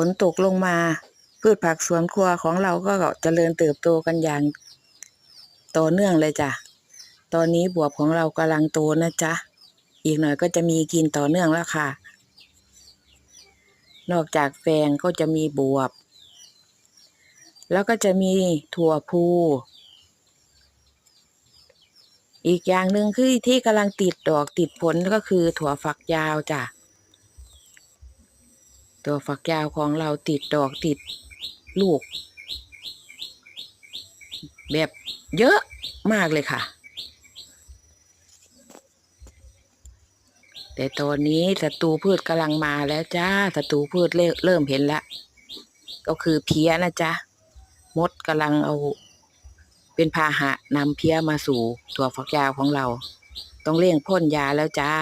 ฝนตกลงมา พืชผักสวนครัวของเราก็เจริญเติบโตกันอย่างต่อเนื่องเลยจ้ะ ตอนนี้บวบของเรากำลังโตนะจ๊ะ อีกหน่อยก็จะมีกินต่อเนื่องแล้วค่ะ นอกจากแฟงก็จะมีบวบ แล้วก็จะมีถั่วพูอีกอย่างหนึ่งคือที่กำลังติดดอกติดผลก็คือถั่วฝักยาวจ้ะ ถั่วฝักยาวของเราติดดอกติดลูก แบบเยอะมากเลยค่ะ แต่ตอนนี้ศัตรูพืชกำลังมาแล้วจ้าศัตรูพืชเริ่มเห็นแล้วก็คือเพี้ยนะจ๊ะ มดกำลังเอา เป็นพาหะนำเพี้ยมาสู่ถั่วฝักยาวของเรา ต้องเร่งพ่นยาแล้วจ้า